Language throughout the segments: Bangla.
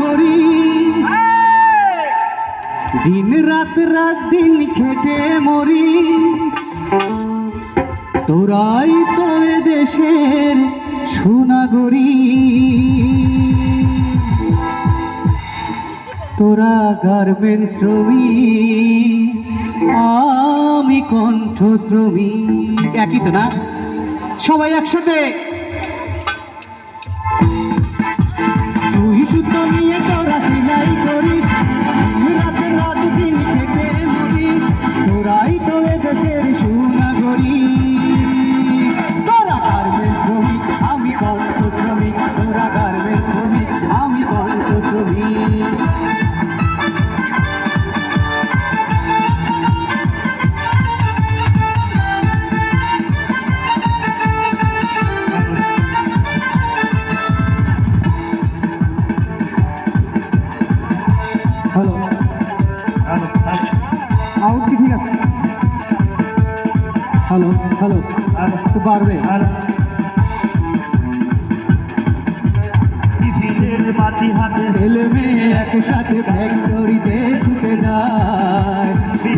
করি। দিন রাত রাত দিন খেটে মরি। তোরাই তো দেশের সুনাগরী। তোরা গার্মেন্ট শ্রমিক, আমি কণ্ঠ শ্রমিক একই তো না? সবাই একসাথে। হ্যালো আউট কি ঠিক আছে? হ্যালো হ্যালো একটু পারবে ছেলে মেয়ে একসাথে ফ্যাক্টরিতে ছুটে যায়।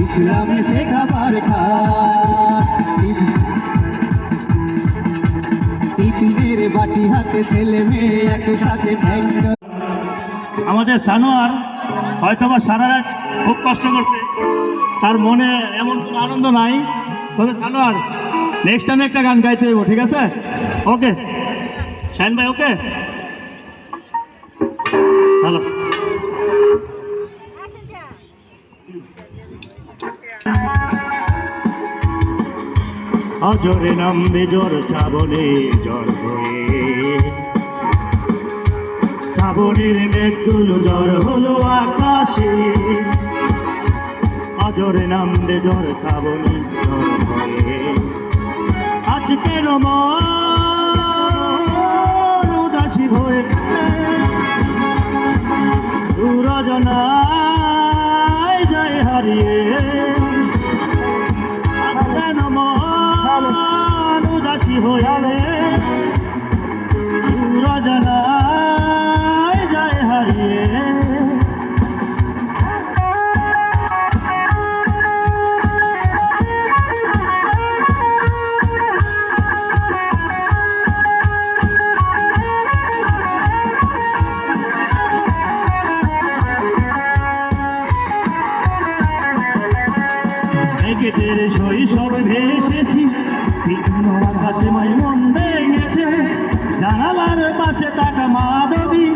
ইসলাম শেখাবার খায়। টিফিনের বাটি হাতে ছেলে মেয়ে একসাথে ফ্যাক্টরি আমাদের সানোয়ার হয়তো বা সারা রাত খুব কষ্ট করছে। তার মনে এমন কোনো আনন্দ নাই। তবে সানোয়ার নেক্সট টাইম একটা গান গাইতে হইব, ঠিক আছে? ওকে। শাইন ভাই, ওকে? হ্যালো অজরে নামবে জ্বর, শ্রাবণে জল হয়ে। শ্রাবণের মেঘগুলো জ্বর হলো আকাশে। অজরে নামবে জ্বর শ্রাবণী জ্বর হয়ে। আজকের মন উদাসী হয়ে দুরজনায় যায় হারিয়ে। কেন মন উদাসী হয়ে ক্রিকেটের শৈশব ভেসেছি। বিভিন্ন আকাশে মাই মন ভেঙেছে। জানালার পাশে তাকা মাধবী